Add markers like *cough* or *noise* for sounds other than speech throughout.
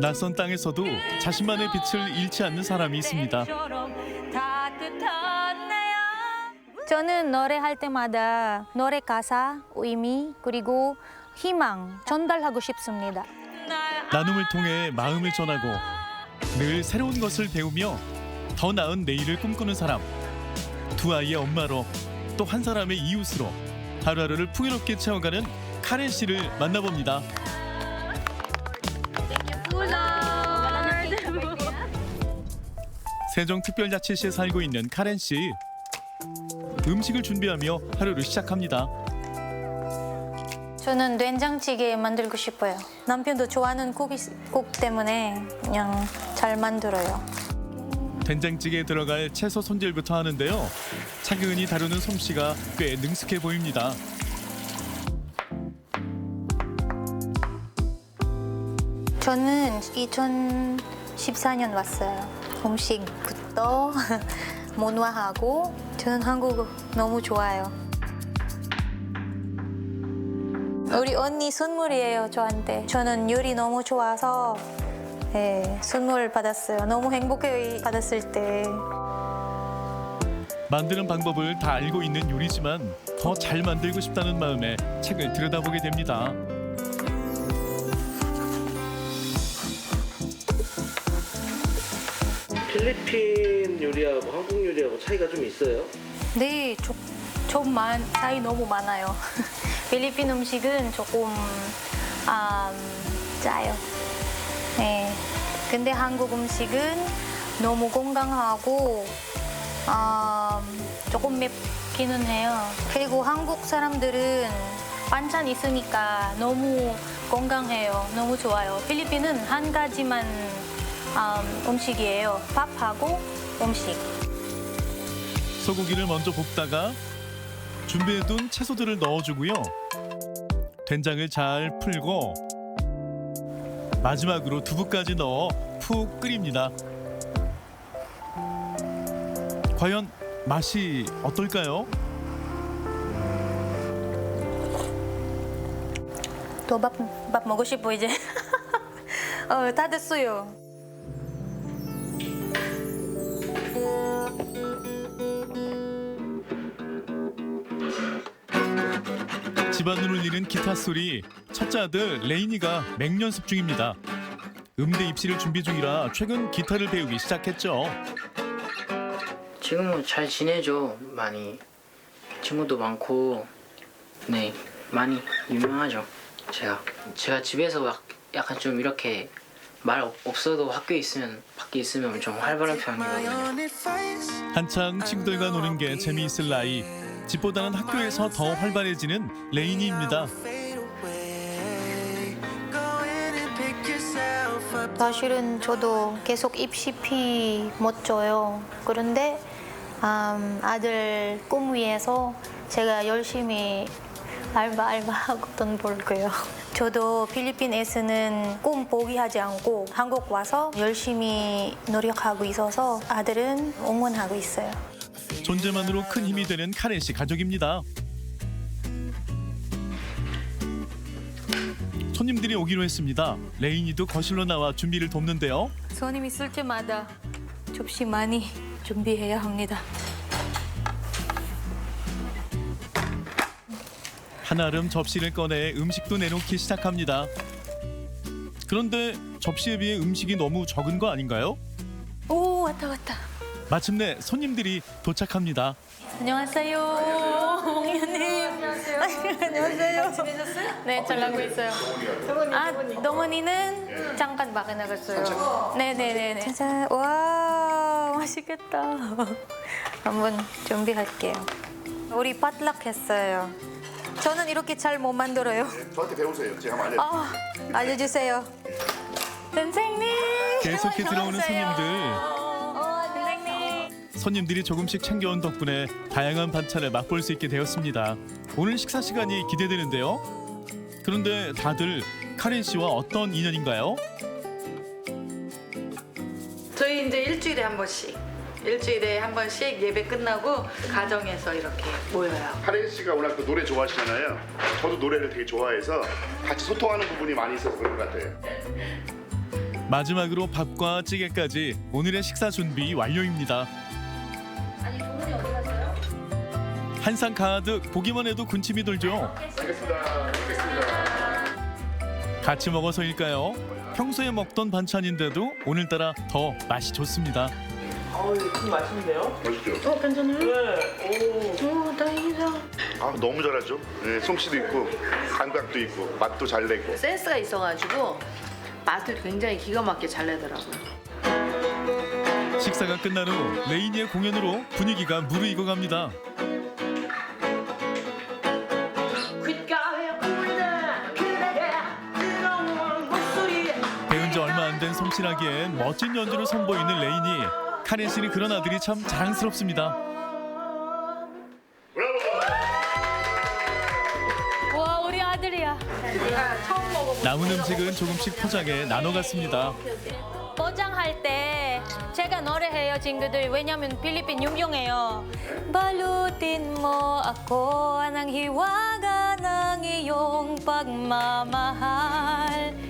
낯선 땅에서도 자신만의 빛을 잃지 않는 사람이 있습니다. 저는 노래할 때마다 노래 가사, 의미, 그리고 희망 전달하고 싶습니다. 나눔을 통해 마음을 전하고 늘 새로운 것을 배우며 더 나은 내일을 꿈꾸는 사람. 두 아이의 엄마로 또 한 사람의 이웃으로 하루하루를 풍요롭게 채워가는 카렌 씨를 만나봅니다. 세종특별자치시에 살고 있는 카렌 씨. 음식을 준비하며 하루를 시작합니다. 저는 된장찌개 만들고 싶어요. 남편도 좋아하는 국이, 국 때문에 그냥 잘 만들어요. 된장찌개에 들어갈 채소 손질부터 하는데요. 차근히 다루는 솜씨가 꽤 능숙해 보입니다. 저는 2014년 왔어요. 음식부터 *laughs* 문화하고 저는 한국 너무 좋아요. 우리 언니 선물이에요 저한테. 저는 요리 너무 좋아서 네, 선물 받았어요. 너무 행복해 받았을 때. 만드는 방법을 다 알고 있는 요리지만 더 잘 만들고 싶다는 마음에 책을 들여다보게 됩니다. 필리핀 요리하고 한국 요리하고 차이가 좀 있어요? 네, 좀, 좀 많, 차이 너무 많아요. *laughs* 필리핀 음식은 조금 아, 짜요. 네. 근데 한국 음식은 너무 건강하고 아, 조금 맵기는 해요. 그리고 한국 사람들은 반찬 있으니까 너무 건강해요. 너무 좋아요. 필리핀은 한 가지만 아, 음식이에요. 밥하고 음식. 소고기를 먼저 볶다가 준비해둔 채소들을 넣어주고요. 된장을 잘 풀고 마지막으로 두부까지 넣어 푹 끓입니다. 과연 맛이 어떨까요? 또 밥 밥 먹고 싶어 이제. *laughs* 어, 다 됐어요. 집안을 울리는 기타 소리. 첫째 아들 레이니가 맹연습 중입니다. 음대 입시를 준비 중이라 최근 기타를 배우기 시작했죠. 지금은 잘 지내죠 많이 친구도 많고 네 많이 유명하죠 제가 제가 집에서 막 약간 좀 이렇게 말 없- 없어도 학교에 있으면 밖에 있으면 엄청 활발한 편이거든요 한창 친구들과 노는 게 재미있을 나이. 집보다는 학교에서 더 활발해지는 레이니입니다. 사실은 저도 계속 입시피 못 줘요. 그런데 음, 아들 꿈 위해서 제가 열심히 알바 알바하고 돈 벌고요. 저도 필리핀에서는 꿈 포기하지 않고 한국 와서 열심히 노력하고 있어서 아들은 응원하고 있어요. 존재만으로 큰 힘이 되는 카렌 씨 가족입니다. 손님들이 오기로 했습니다. 레이니도 거실로 나와 준비를 돕는데요. 손님 있을 때마다 접시 많이 준비해야 합니다. 한아름 접시를 꺼내 음식도 내놓기 시작합니다. 그런데 접시에 비해 음식이 너무 적은 거 아닌가요? 오 왔다 왔다. 마침내 손님들이 도착합니다. 안녕하세요, 몽현님. 안녕하세요. 안녕하세요. 지내셨어요? 네, 잘 나고 있어요. 아, 동원이는 잠깐 밖에 나갔어요. 네, 네, 네, 네. 짜잔, 와, 맛있겠다. *laughs* 한번 준비할게요. 우리 파틀락 했어요. 저는 이렇게 잘 못 만들어요. 저한테 배우세요. 제가 알려. 아, 알려주세요. 선생님. 계속해 들어오는 손님들. 손님들이 조금씩 챙겨온 덕분에 다양한 반찬을 맛볼 수 있게 되었습니다. 오늘 식사 시간이 기대되는데요. 그런데 다들 카렌 씨와 어떤 인연인가요? 저희 이제 일주일에 한 번씩 일주일에 한 번씩 예배 끝나고 가정에서 이렇게 모여요. 카렌 씨가 워낙 또 노래 좋아하시잖아요. 저도 노래를 되게 좋아해서 같이 소통하는 부분이 많이 있어서 그런 것 같아요. 마지막으로 밥과 찌개까지 오늘의 식사 준비 완료입니다. 한상 가득 보기만 해도 군침이 돌죠. 알겠습니다. 같이 먹어서일까요? 평소에 먹던 반찬인데도 오늘따라 더 맛이 좋습니다. 맛있죠? 어 괜찮아요? 네. 오 다행이다. 아 너무 잘하죠. 네, 솜씨도 있고 감각도 있고 맛도 잘 내고. 센스가 있어가지고 맛을 굉장히 기가 막히게 잘 내더라고요. 식사가 끝난 후 레이니의 공연으로 분위기가 무르익어갑니다. 솜씨라기엔 멋진 연주를 선보이는. 카렌 씨는 그런 아들이 참 자랑스럽습니다. 와 우리 아들이야. 남은 음식은 조금씩 포장해 나눠갔습니다. 포장할 때 제가 노래해요 친구들 왜냐면 필리핀 유명해요 Balutin mo ako ng hiwaga ng iyong pagmamahal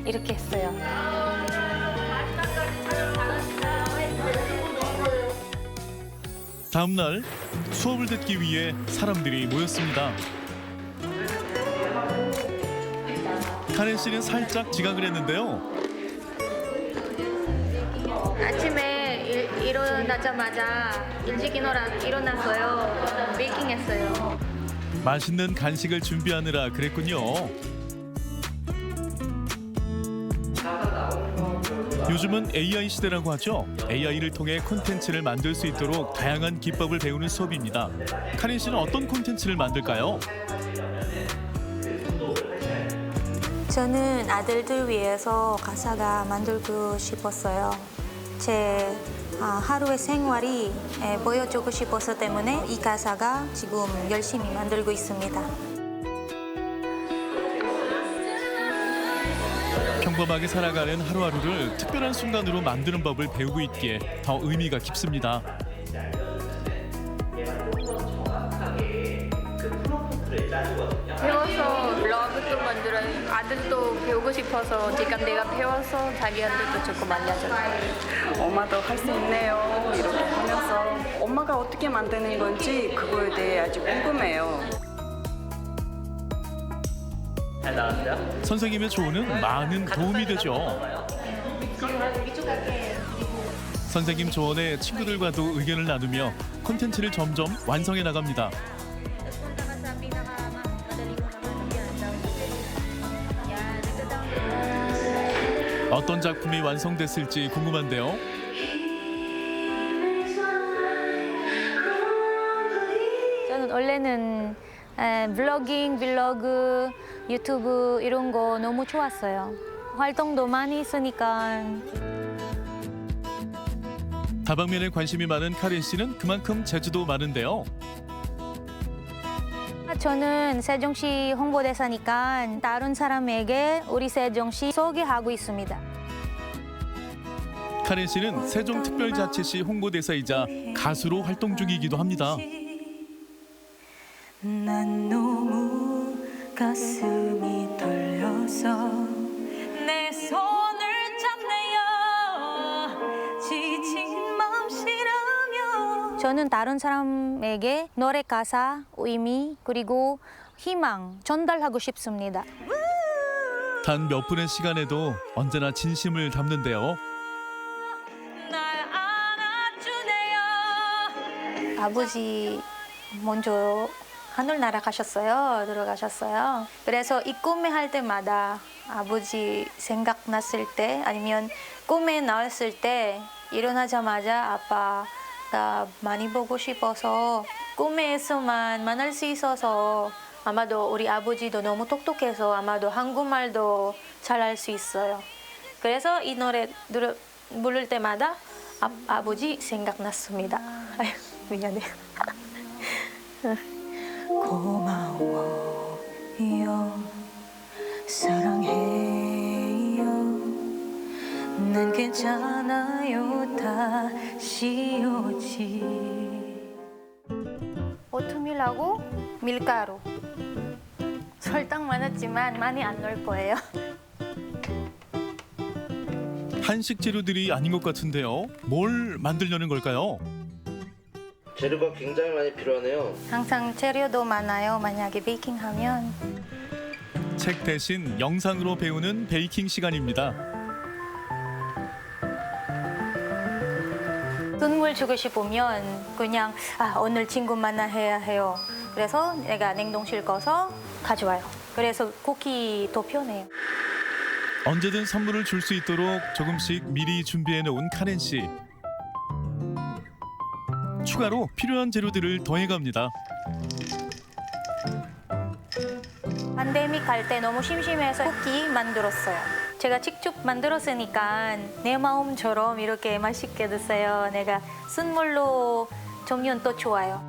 이렇게 했어요 다음 날 수업을 듣기 위해 사람들이 모였습니다. 카렌 씨는 살짝 지각을 했는데요. 아침에 일, 일어나자마자 일찍 일어나, 일어났어요 베이킹 했어요 맛있는 간식을 준비하느라 그랬군요. 요즘은 AI 시대라고 하죠. AI를 통해 콘텐츠를 만들 수 있도록 다양한 기법을 배우는 수업입니다. 카린 씨는 어떤 콘텐츠를 만들까요? 저는 아들들 위해서 가사가 만들고 싶었어요. 제 아, 하루의 생활이 에, 보여주고 싶어서 때문에 이 가사가 지금 열심히 만들고 있습니다. 평범하게 살아가는 하루하루를 특별한 순간으로 만드는 법을 배우고 있기에 더 의미가 깊습니다. 배워서 블로그도 만들어요. 아들도 배우고 싶어서 지금 내가 배워서 자기한테도 조금 알려줘요. 엄마도 할 수 있네요. 이렇게 하면서 엄마가 어떻게 만드는 건지 그거에 대해 아주 궁금해요. 선생님의 조언은 많은 도움이 되죠. 선생님 조언에 친구들과도 의견을 나누며 콘텐츠를 점점 완성해 나갑니다. 어떤 작품이 완성됐을지 궁금한데요. 저는 원래는 에, 블로깅, 블로그, 유튜브 이런 거 너무 좋았어요. 활동도 많이 있으니까 다방면에 관심이 많은 카린 씨는 그만큼 재주도 많은데요. 저는 세종시 홍보대사니까 다른 사람에게 우리 세종시 소개하고 있습니다. 카린 씨는 세종특별자치시 홍보대사이자 가수로 활동 중이기도 합니다. 난 가슴이 떨려서 내 손을 잡네요. 지친 맘씨라며. 저는 다른 사람에게 노래 가사, 의미 그리고 희망 전달하고 싶습니다. 단 몇 분의 시간에도 언제나 진심을 담는데요. 날 안아주네요. 아버지 먼저 하늘나라 가셨어요 들어가셨어요 그래서 이 꿈에 할 때마다 아버지 생각났을 때 아니면 꿈에 나왔을 때 일어나자마자 아빠가 많이 보고 싶어서 꿈에서만 만날 수 있어서 아마도 우리 아버지도 너무 똑똑해서 아마도 한국말도 잘 할 수 있어요 그래서 이 노래 들어, 부를 때마다 아, 아버지 생각났습니다. 아유, 미안해. *laughs* 고마워요, 사랑해요. 난 괜찮아요, 다시 오지. 오트밀하고 밀가루. 설탕 많았지만 많이 안 넣을 거예요. 한식 재료들이 아닌 것 같은데요. 뭘 만들려는 걸까요? 재료가 굉장히 많이 필요하네요. 항상 재료도 많아요. 만약에 베이킹하면 책 대신 영상으로 배우는 베이킹 시간입니다. 선물 주고 싶으면 그냥 아, 오늘 친구 만나야 해요. 그래서 내가 냉동실 꺼서 가져와요. 그래서 쿠키도 편해요. 언제든 선물을 줄 수 있도록 조금씩 미리 준비해 놓은 카렌 씨. 추가로 필요한 재료들을 더해갑니다. 팬데믹 할때 너무 심심해서 쿠키 만들었어요. 제가 직접 만들었으니까 내 마음처럼 이렇게 맛있게 드세요. 내가 선물로 주면 또 좋아요.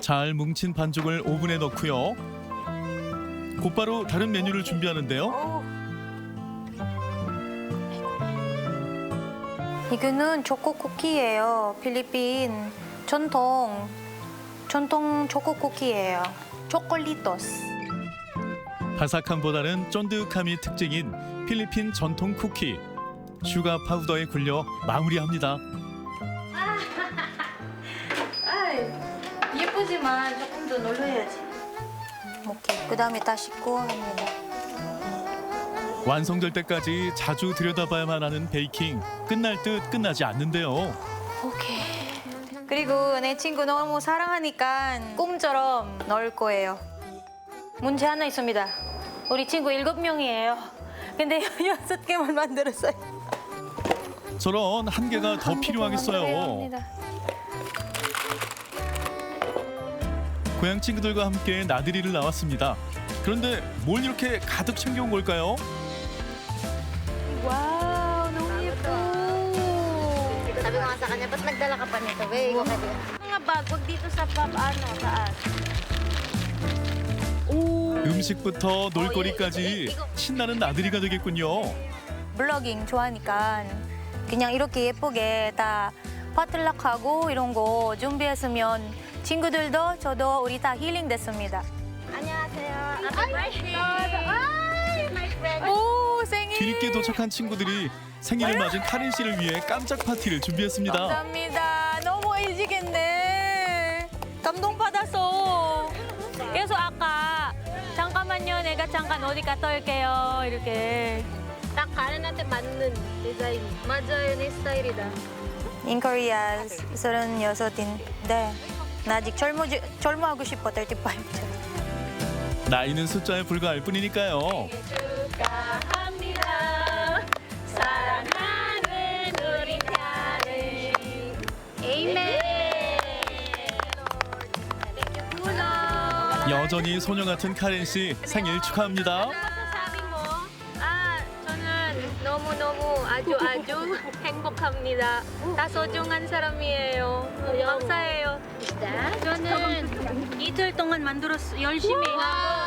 잘 뭉친 반죽을 오븐에 넣고요. 곧바로 다른 메뉴를 준비하는데요. 이거는 초코 쿠키예요. 필리핀 전통 전통 초코 쿠키예요. 초콜리토스. 바삭함보다는 쫀득함이 특징인 필리핀 전통 쿠키. 슈가 파우더에 굴려 마무리합니다. *laughs* 예쁘지만 조금 더 놀려야지. 오케이. 그 다음에 다시 구워합니다. 완성될 때까지 자주 들여다봐야만 하는 베이킹. 끝날 듯 끝나지 않는데요. 오케이. 그리고 내 친구 너무 사랑하니까 꿈처럼 넣을 거예요. 문제 하나 있습니다. 우리 친구 일곱 명이에요. 근데 *laughs* 여섯 개만 만들었어요. 저런 한 개가 더 필요하겠어요. 고향 친구들과 함께 나들이를 나왔습니다. 그런데 뭘 이렇게 가득 챙겨온 걸까요? Ko kanya, ba't nagdala ka pa nito? Wey, wow. Mga bag, wag dito sa pub, ano, taas. 음식부터 놀거리까지 신나는 나들이가 되겠군요. 블로깅 좋아하니까 그냥 이렇게 예쁘게 다 파틀락하고 이런 거 준비했으면 친구들도 저도 우리 다 힐링 됐습니다. Annyeonghaseyo. Happy birthday. 오, 생일. 뒤늦게 도착한 친구들이 생일을 맞은 카린 씨를 위해 깜짝 파티를 준비했습니다. 감사합니다. 너무 일찍했네. 감동 받았어. 그래서 아까 잠깐만요. 내가 잠깐 어디 갔다 올게요. 이렇게. 딱 가른한테 맞는 디자인. 맞아요, 내 스타일이다. In Korea, 36인데 나 아직 젊어, 젊어하고 싶어, 35. 나이는 숫자에 불과할 뿐이니까요. 여전히 소녀 같은 카렌 씨 생일 축하합니다. mo, ah, 저는 너무너무 아주 아주 *laughs* 행복합니다. 다 소중한 사람이에요. 감사해요. 저는 이틀 동안 만들었어. 열심히 하고.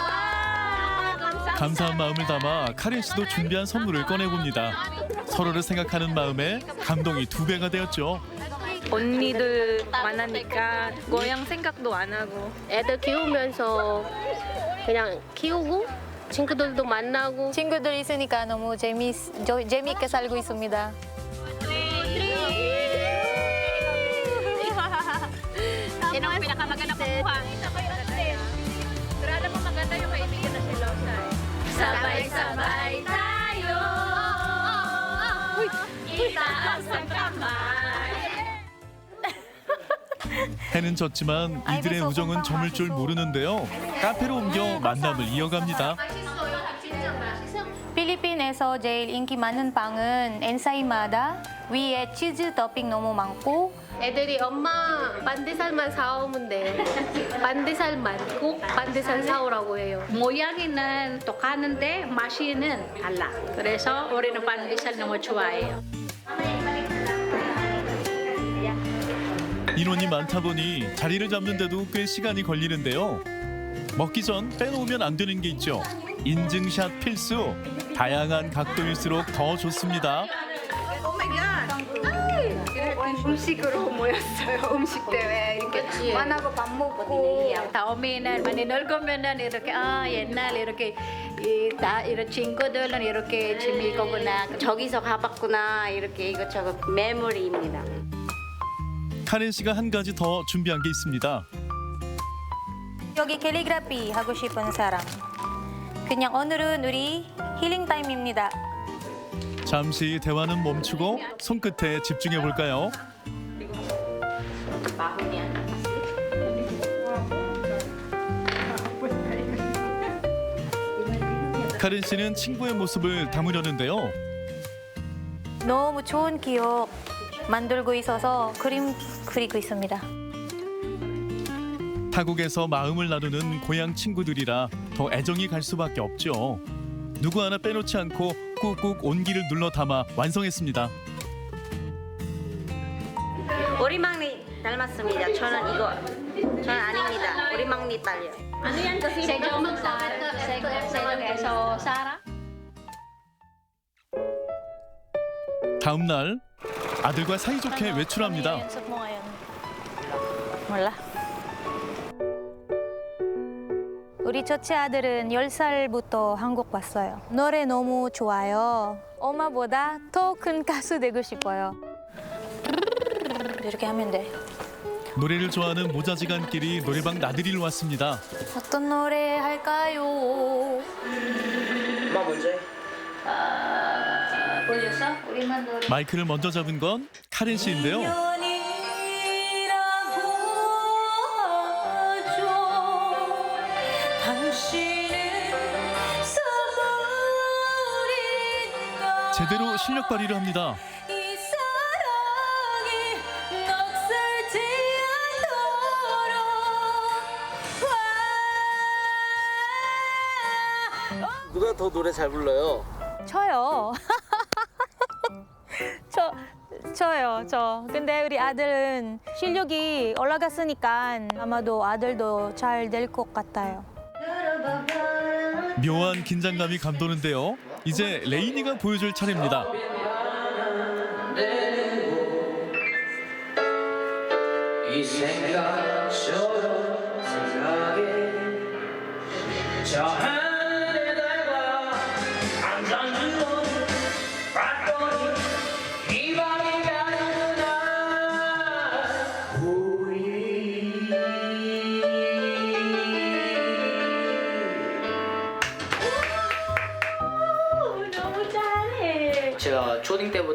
감사한 마음을 담아 카렌 씨도 준비한 선물을 꺼내봅니다. 서로를 생각하는 마음에 감동이 두 배가 되었죠. 언니들 많으니까 고향 생각도 안 하고 애들 키우면서 그냥 키우고 친구들도 만나고 친구들 있으니까 너무 재미, 저, 재미있게 살고 있습니다. Sino ang pinakamaganda kukuha? Sabay-sabay tayo. Itaas ang kamay. 해는 졌지만 이들의 우정은 저물 줄 모르는데요. 카페로 옮겨 만남을 이어갑니다. 필리핀에서 제일 인기 많은 빵은 엔사이마다 위에 치즈 토핑 너무 많고 애들이 엄마 반대살만 사오면 돼. 반대살만 꼭 반대살 사오라고 해요. 모양이는 똑같은데 맛이는 달라. 그래서 우리는 반디살 너무 좋아해요. 인원이 많다 보니 자리를 잡는데도 꽤 시간이 걸리는데요. 먹기 전 빼놓으면 안 되는 게 있죠. 인증샷 필수. 다양한 각도일수록 더 좋습니다. 음식으로 모였어요. *laughs* 음식 대회 이렇게 만나고 밥 먹고 다음에는 많이 늙으면은 이렇게 아 옛날 이렇게 이, 다 이런 친구들은 이렇게 재미있구나. 저기서 가봤구나 이렇게 이것저것 메모리입니다. 카렌 씨가 한 가지 더 준비한 게 있습니다. 여기 캘리그라피 하고 싶은 사람. 그냥 오늘은 우리 힐링 타임입니다. 잠시 대화는 멈추고 손끝에 집중해 볼까요? 카렌 씨는 친구의 모습을 담으려는데요. 너무 좋은 기억 만들고 있어서 그림 그리고 있습니다. 타국에서 마음을 나누는 고향 친구들이라 더 애정이 갈 수밖에 없죠. 누구 하나 빼놓지 않고 꾹꾹 온기를 눌러 담아 완성했습니다. 우리 막내 닮았습니다. 저는 이거 저는 아닙니다. 우리 막내 딸이요. Segong Sarah, segong segong Sarah. 다음 날 아들과 사이좋게 외출합니다. 몰라. 우리 첫째 아들은 10살부터 한국 왔어요. 노래 너무 좋아요. 엄마보다 더 큰 가수 되고 싶어요. 이렇게 하면 돼. 노래를 좋아하는 모자지간끼리 노래방 나들이를 왔습니다. 어떤 노래 할까요? 엄마 먼저 해. 우리만 노래. 마이크를 먼저 잡은 건 카렌 씨인데요. 제대로 실력 발휘를 합니다. 누가 더 노래 잘 불러요? 저요. *laughs* 저 저요, 저. 근데 우리 아들은 실력이 올라갔으니까 아마도 아들도 잘 될 것 같아요. 묘한 긴장감이 감도는데요. 이제 레이니가 보여줄 차례입니다. 이 생각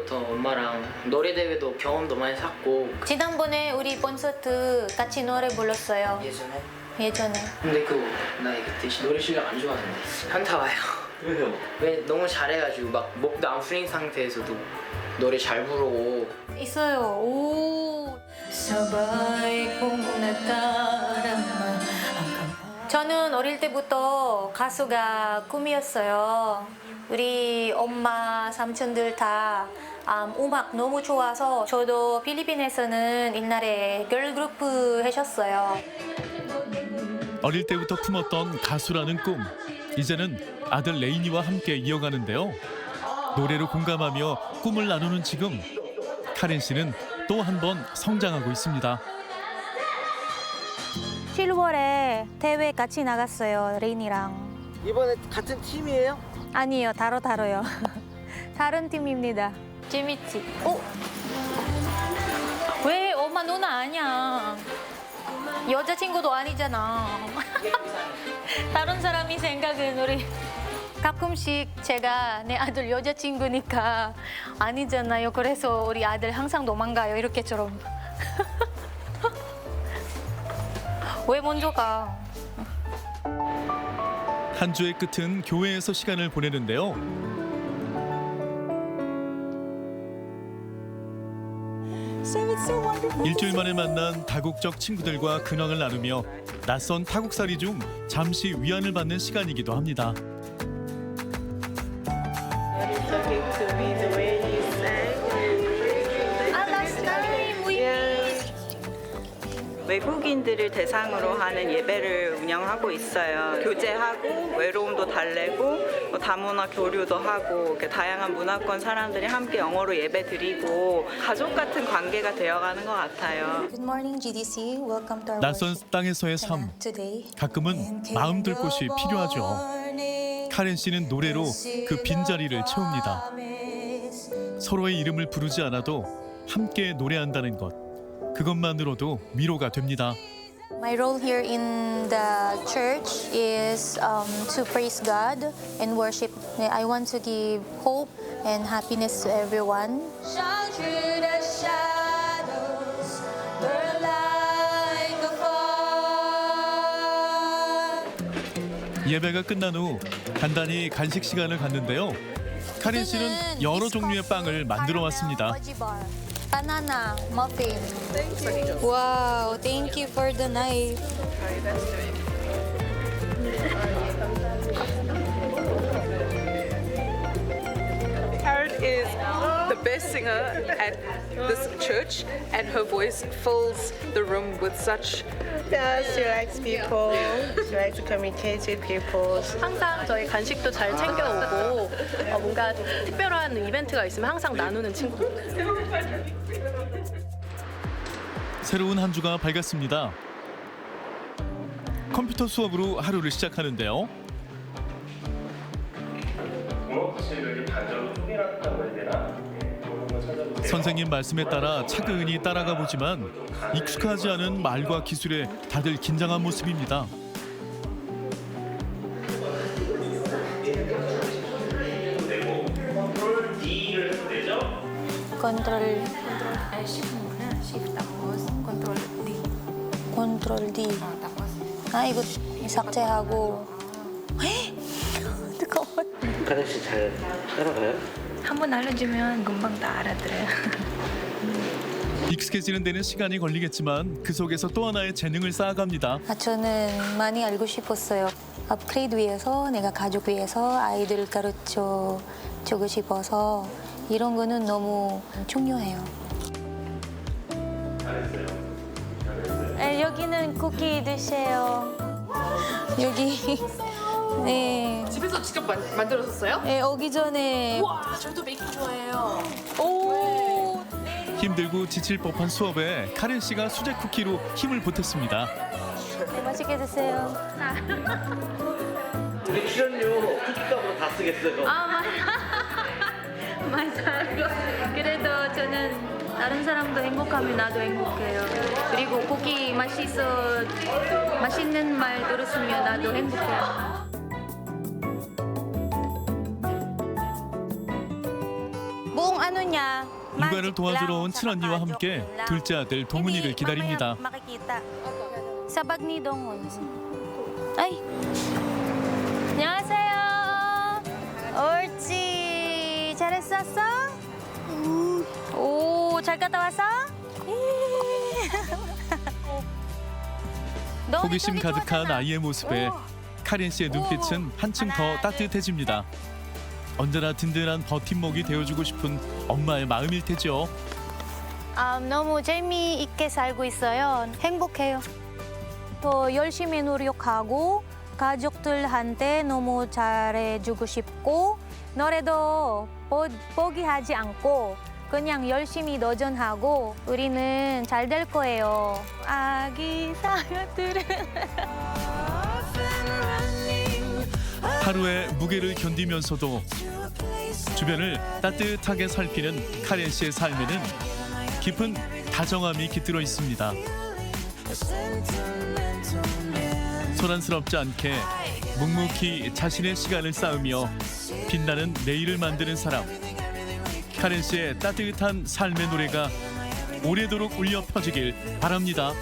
때부터 엄마랑 노래 대회도 경험도 많이 샀고 지난번에 우리 콘서트 같이 노래 불렀어요. 예전에 예전에. 근데 그 나 그때 노래 실력 안 좋았는데 현타 와요. 왜요? 왜 너무 잘해가지고 막 목도 안 풀린 상태에서도 노래 잘 부르고 있어요. 오. 저는 어릴 때부터 가수가 꿈이었어요. 우리 엄마, 삼촌들 다 음, 음악 너무 좋아서 저도 필리핀에서는 옛날에 걸그룹 하셨어요. 어릴 때부터 품었던 가수라는 꿈. 이제는 아들 레이니와 함께 이어가는데요. 노래로 공감하며 꿈을 나누는 지금 카렌 씨는 또 한 번 성장하고 있습니다. 7월에 대회 같이 나갔어요, 레인이랑. 이번에 같은 팀이에요? 아니요, 다로 다로요. *laughs* 다른 팀입니다. 재밌지? 어? 왜 엄마 누나 아니야? 여자친구도 아니잖아. *laughs* 다른 사람이 생각은 우리 가끔씩 제가 내 아들 여자친구니까 아니잖아요. 그래서 우리 아들 항상 도망가요. 이렇게처럼. *laughs* 왜 먼저 가? 한 주의 끝은 교회에서 시간을 보내는데요. 일주일 만에 만난 다국적 친구들과 근황을 나누며 낯선 타국살이 중 잠시 위안을 받는 시간이기도 합니다. 외국인들을 대상으로 하는 예배를 운영하고 있어요. 교제하고 외로움도 달래고 뭐 다문화 교류도 하고 이렇게 다양한 문화권 사람들이 함께 영어로 예배 드리고 가족 같은 관계가 되어가는 것 같아요. Good morning, GDC. Welcome to our 낯선 땅에서의 삶. 가끔은 마음 들 곳이 필요하죠. 카렌 씨는 노래로 그 빈자리를 채웁니다. 서로의 이름을 부르지 않아도 함께 노래한다는 것. 그것만으로도 위로가 됩니다. My role here in the church is um, to praise God and worship. I want to give hope and happiness to everyone. Shine through the shadows, burn like a fire. 예배가 끝난 후 간단히 간식 시간을 갖는데요. 카렌 씨는 여러 종류의 빵을 만들어 왔습니다. Banana muffin. Wow, thank you for the knife. Karen is the best singer at this church, and her voice fills the room with such. Yeah, she likes people. She likes to communicate with people. 항상 저희 간식도 잘 챙겨오고 어, 뭔가 특별한 이벤트가 있으면 항상 나누는 친구. 새로운 한 주가 밝았습니다. 컴퓨터 수업으로 하루를 시작하는데요. 선생님 말씀에 따라 차근히 따라가 보지만 익숙하지 않은 말과 기술에 다들 긴장한 모습입니다. Control. Control D. 아 이거 삭제하고. *laughs* 뜨거워. 카렌 씨잘 따라가요? 한번 알려주면 금방 다 알아들어요. *laughs* 익숙해지는 데는 시간이 걸리겠지만 그 속에서 또 하나의 재능을 쌓아갑니다. 아, 저는 많이 알고 싶었어요. 업그레이드 위해서 내가 가족 위해서 아이들을 가르쳐 주고 싶어서 이런 거는 너무 중요해요. 네, 여기는 쿠키 드세요. *laughs* 여기 네. 집에서 직접 만, 만들었었어요? 네, 오기 전에 와, 저도 베이킹 좋아해요. 오 힘들고 지칠 법한 수업에 카렌 씨가 수제 쿠키로 힘을 보탰습니다. 네, 맛있게 드세요. 우리 출연료 쿠키값으로 다 쓰겠어요. 아 맞- *laughs* 맞아요. 그래도 저는 다른 사람도 행복하면 나도 행복해요. 그리고 고기 맛있어 맛있는 말 들었으면 나도 행복해요. 육아를 도와주러 온 친언니와 함께 둘째 아들 동훈이를 기다립니다. bag ni Dongon. Ay. 안녕하세요. 옳지. 잘했었어? 오, 잘 갔다 왔어? *laughs* 너 호기심 가득한. 아이의 모습에 카렌 씨의 눈빛은 한층 더 따뜻해집니다. 언제나 든든한 버팀목이 되어주고 싶은 엄마의 마음일 테죠. 아, 너무 재미있게 살고 있어요. 행복해요. 더 열심히 노력하고 가족들한테 너무 잘해주고 싶고 노래도 포, 포기하지 않고 그냥 열심히 도전하고 우리는 잘 될 거예요. 아기 사과들은 *laughs* 하루의 무게를 견디면서도 주변을 따뜻하게 살피는 카렌 씨의 삶에는 깊은 다정함이 깃들어 있습니다. 소란스럽지 않게 묵묵히 자신의 시간을 쌓으며 빛나는 내일을 만드는 사람. 카렌 씨의 따뜻한 삶의 노래가 오래도록 울려 퍼지길 바랍니다.